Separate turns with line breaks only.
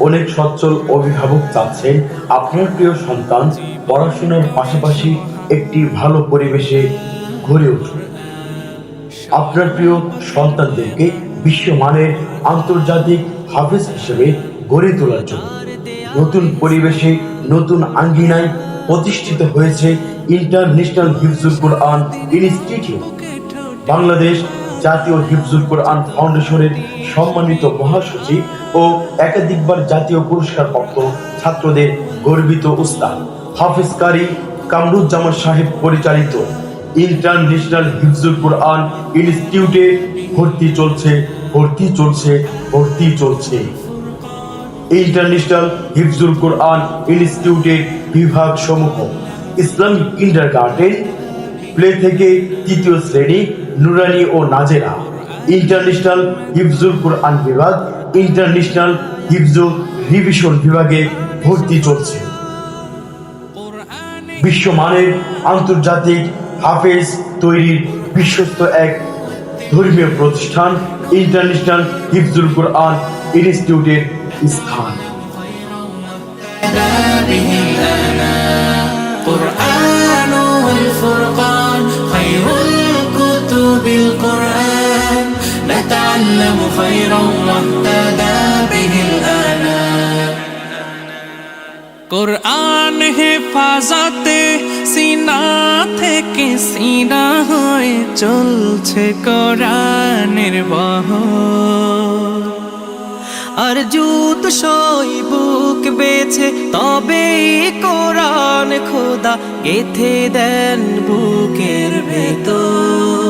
অনেক সচ্ছল অভিভাবক আপনার প্রিয় সন্তান পড়াশোনার পাশাপাশি একটি ভালো পরিবেশে উঠবে আপনার প্রিয় সন্তানদেরকে বিশ্বমানের আন্তর্জাতিক হাফেজ হিসেবে গড়ে তোলার জন্য নতুন পরিবেশে নতুন আঙ্গিনায় প্রতিষ্ঠিত হয়েছে ইন্টারন্যাশনাল হিফজুল কোরআন ইনস্টিটিউট। বাংলাদেশ জাতীয় হিফজুল কোরআন ফাউন্ডেশনের সম্মানিত মহাসচিব ও একাধিকবার জাতীয় পুরস্কার প্রাপ্ত ছাত্রদের গর্বিত উস্তাদ হাফিজ কারি কামরুজ্জামান সাহেব পরিচালিত ইন্টারন্যাশনাল হিফজুল কোরআন ইনস্টিটিউটে ভর্তি চলছে ভর্তি চলছে ভর্তি চলছে। ইন্টারন্যাশনাল হিফজুল কোরআন ইনস্টিটিউটের বিভাগ সমূহ ইসলামিক কিন্ডার গার্ডেন প্লে থেকে তৃতীয় শ্রেণি নুরানি ও নাজেরা। ইন্টারন্যাশনাল হিফজুল কোরআন বিভাগ ইন্টারন্যাশনাল হিফজুল রিভিশন বিভাগে ভর্তি চলছে। বিশ্বমানের আন্তর্জাতিক হাফেজ তৈরির বিশ্বস্ত এক ধর্মীয় প্রতিষ্ঠান ইন্টারন্যাশনাল হিফজুল কোরআন ইনস্টিটিউটের স্থান।
نتعلم خيرا واهتدى به الآناء কোরআন হেফাজতে সিনা থেকে সিনা হয়ে চলছে কোরআনের বহর আর জুত সই বুক বেছে তবে কোরআন খোদা গেথে দেন বুকের ভেতর